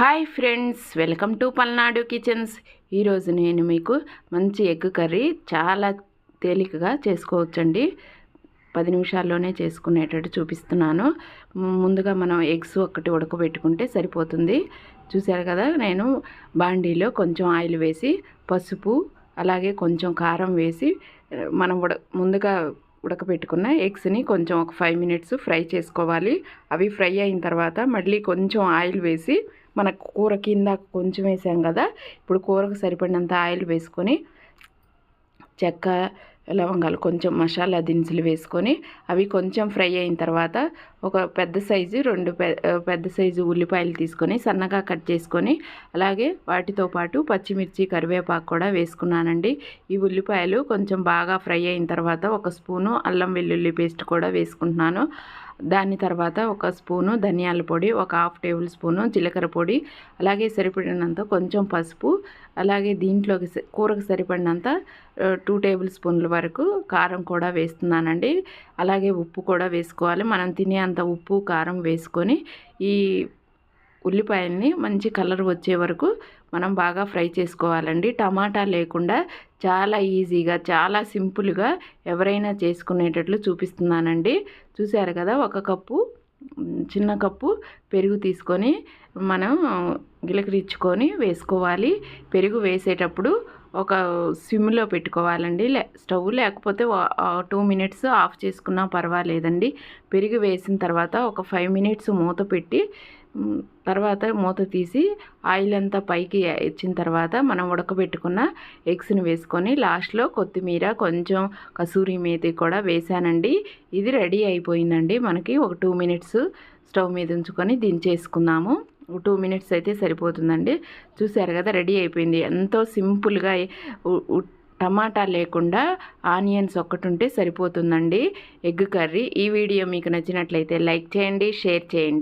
Hi friends welcome to Palnadu kitchens. ఈరోజు నేను మీకు మంచి ఎగ్ కర్రీ చాలా తేలికగా చేసుకోవచ్చండి. పది నిమిషాల్లోనే చేసుకునేటట్టు చూపిస్తున్నాను. ముందుగా మనం ఎగ్స్ ఒకటి ఉడకబెట్టుకుంటే సరిపోతుంది. చూశారు కదా నేను బాండీలో కొంచెం ఆయిల్ వేసి పసుపు అలాగే కొంచెం కారం వేసి మనం ఉడ ముందుగా ఉడకబెట్టుకున్న ఎగ్స్ని కొంచెం ఒక ఫైవ్ మినిట్స్ ఫ్రై చేసుకోవాలి. అవి ఫ్రై అయిన తర్వాత మళ్ళీ కొంచెం ఆయిల్ వేసి మన కూర కింద కొంచెం వేసాం కదా ఇప్పుడు కూరకు సరిపడినంత ఆయిల్ వేసుకొని చెక్క లవంగాలు కొంచెం మసాలా దినుసులు వేసుకొని అవి కొంచెం ఫ్రై అయిన తర్వాత ఒక పెద్ద సైజు రెండు పెద్ద సైజు ఉల్లిపాయలు తీసుకొని సన్నగా కట్ చేసుకొని అలాగే వాటితో పాటు పచ్చిమిర్చి కరివేపాకు కూడా వేసుకున్నానండి. ఈ ఉల్లిపాయలు కొంచెం బాగా ఫ్రై అయిన తర్వాత ఒక స్పూను అల్లం వెల్లుల్లి పేస్ట్ కూడా వేసుకుంటున్నాను. దాని తర్వాత ఒక స్పూను ధనియాల పొడి ఒక హాఫ్ టేబుల్ స్పూను జీలకర్ర పొడి అలాగే సరిపడినంత కొంచెం పసుపు అలాగే దీంట్లోకి కూరకు సరిపడినంత టూ టేబుల్ స్పూన్ల వరకు కారం కూడా వేస్తున్నానండి. అలాగే ఉప్పు కూడా వేసుకోవాలి. మనం తినే అంత ఉప్పు కారం వేసుకొని ఈ ఉల్లిపాయల్ని మంచి కలర్ వచ్చే వరకు మనం బాగా ఫ్రై చేసుకోవాలండి. టమాటా లేకుండా చాలా ఈజీగా చాలా సింపుల్గా ఎవరైనా చేసుకునేటట్లు చూపిస్తున్నానండి. చూశారు కదా ఒక కప్పు చిన్న కప్పు పెరుగు తీసుకొని మనం గిలకరించుకొని వేసుకోవాలి. పెరుగు వేసేటప్పుడు ఒక సిమ్లో పెట్టుకోవాలండి. లే స్టవ్ లేకపోతే టూ మినిట్స్ ఆఫ్ చేసుకున్నా పర్వాలేదండి. పెరుగు వేసిన తర్వాత ఒక ఫైవ్ మినిట్స్ మూత పెట్టి తర్వాత మూత తీసి ఆయిల్ అంతా పైకి ఇచ్చిన తర్వాత మనం ఉడకబెట్టుకున్న ఎగ్స్ని వేసుకొని లాస్ట్లో కొత్తిమీర కొంచెం కసూరి మేతి కూడా వేసానండి. ఇది రెడీ అయిపోయిందండి. మనకి ఒక టూ మినిట్స్ స్టవ్ మీద ఉంచుకొని దించేసుకుందాము. టూ మినిట్స్ అయితే సరిపోతుందండి. చూసారు కదా రెడీ అయిపోయింది. ఎంతో సింపుల్గా టమాటా లేకుండా ఆనియన్స్ ఒక్కటి ఉంటే సరిపోతుందండి. Egg curry. ఈ వీడియో మీకు నచ్చినట్లయితే లైక్ చేయండి షేర్ చేయండి.